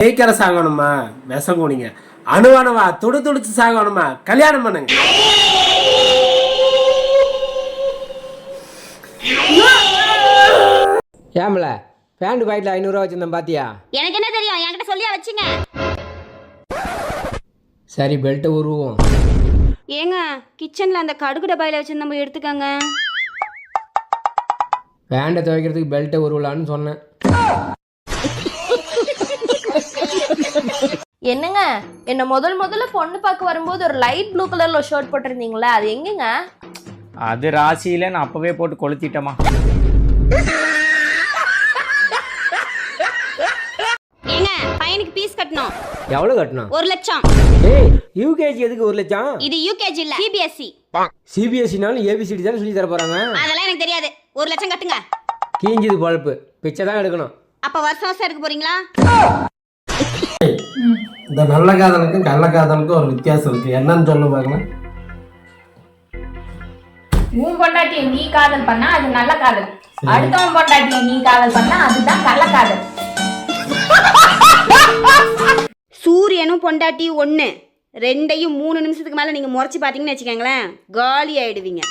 ஜெயிக்கிற சாகணுமா விஷம் குடிங்க அணு அணுவா துடு துடிச்சு சாகணுமா கல்யாணம் பண்ணுங்க. ஏம்ல பேண்ட் பாக்கெட்டில் ஐநூறுரூவா வச்சுருந்தேன் பாத்தியா? எனக்கு என்ன தெரியும்? என்கிட்ட சொல்லியா வச்சுங்க. சரி பெல்ட்டை உருவோம் ஏங்க கிச்சன்ல அந்த கடுகு டப்பாயில வச்சு நம்ம எடுத்துக்கங்க. பேண்டை துவைக்கிறதுக்கு பெல்ட்டை உருவலான்னு சொன்னேன். என்னங்க? என்ன முதல் முதல்ல பொண்ணு பார்க்க வரும்போது ஒரு லைட் ப்ளூ கலர்ல ஷர்ட் போட்டிருந்தீங்களே அது எங்கங்க? அது ராசியில நான் அப்பவே போட்டு கொளுத்திட்டேமா ஏங்க பையனுக்கு பீஸ் கட்டணும்? எவ்வளோ கட்டணும்? ஒரு லட்சம். ஏய் யூகேஜி எதுக்கு ஒரு லட்சம்? இது யூகேஜி இல்ல சிபிஎஸ்சி சிபிஎஸ்சினாலும் ஏபிசிடி தானே சொல்லி தர போகிறாங்க அதெல்லாம் எனக்கு தெரியாது. ஒரு லட்சம் கட்டுங்க. கீஞ்சுது பழப்பு. பிச்சை தான் எடுக்கணும். அப்ப வருஷம் வருஷம் எடுக்க போறீங்களா? இந்த நல்ல காதலுக்கும் கள்ள காதலுக்கும் ஒரு வித்தியாசம் இருக்கு. என்னன்னு சொல்ல பார்க்கலாம் உன் பொண்டாட்டியை நீ காதல் பண்ணா அது நல்ல காதல். அடுத்தவன் பொண்டாட்டியை நீ காதல் பண்ணா அதுதான் கள்ள காதல். சூரியனும் பொண்டாட்டியும் ஒண்ணு. ரெண்டையும் மூணு நிமிஷத்துக்கு மேல நீங்க முறைச்சு பாத்தீங்கன்னு வச்சுக்கோங்களேன் காலி ஆயிடுவீங்க.